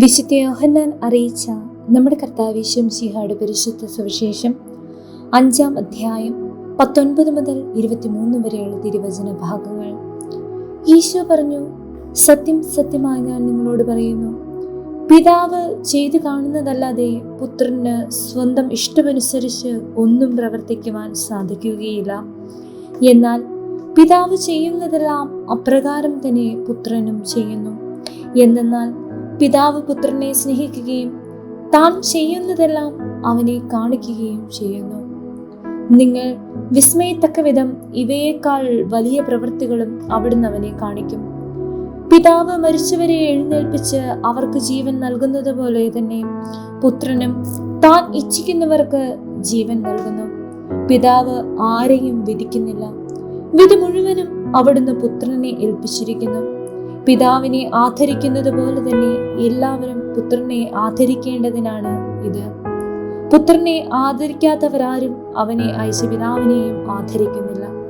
വിശുദ്ധ യോഹന്നാൻ അറിയിച്ച നമ്മുടെ കർത്താവിശ്വം സിഹാട് പരിശുദ്ധ സുവിശേഷം അഞ്ചാം അധ്യായം പത്തൊൻപത് മുതൽ ഇരുപത്തിമൂന്ന് വരെയുള്ള തിരുവചന ഭാഗങ്ങൾ. ഈശോ പറഞ്ഞു സത്യം സത്യമായി ഞാൻ നിങ്ങളോട് പറയുന്നു. പിതാവ് ചെയ്തു കാണുന്നതല്ലാതെ പുത്രന് സ്വന്തം ഇഷ്ടമനുസരിച്ച് ഒന്നും പ്രവർത്തിക്കുവാൻ സാധിക്കുകയില്ല. എന്നാൽ പിതാവ് ചെയ്യുന്നതെല്ലാം അപ്രകാരം തന്നെ പുത്രനും ചെയ്യുന്നു. എന്തെന്നാൽ പിതാവ് പുത്രനെ സ്നേഹിക്കുകയും താൻ ചെയ്യുന്നതെല്ലാം അവനെ കാണിക്കുകയും ചെയ്യുന്നു. നിങ്ങൾ വിസ്മയത്തക്ക വിധം ഇവയേക്കാൾ വലിയ പ്രവൃത്തികളും അവിടുന്ന് അവനെ കാണിക്കും. പിതാവ് മരിച്ചവരെ എഴുന്നേൽപ്പിച്ച് അവർക്ക് ജീവൻ നൽകുന്നത് പോലെ തന്നെ പുത്രനും താൻ ഇച്ഛിക്കുന്നവർക്ക് ജീവൻ നൽകുന്നു. പിതാവ് ആരെയും വിധിക്കുന്നില്ല. വിധി മുഴുവനും അവിടുന്ന് പുത്രനെ ഏൽപ്പിച്ചിരിക്കുന്നു. പിതാവിനെ ആദരിക്കുന്നത് പോലെ തന്നെ എല്ലാവരും പുത്രനെ ആദരിക്കേണ്ടതിനാണ് ഇത്. പുത്രനെ ആദരിക്കാത്തവരാരും അവനെ അയച്ച പിതാവിനെയും ആദരിക്കുന്നില്ല.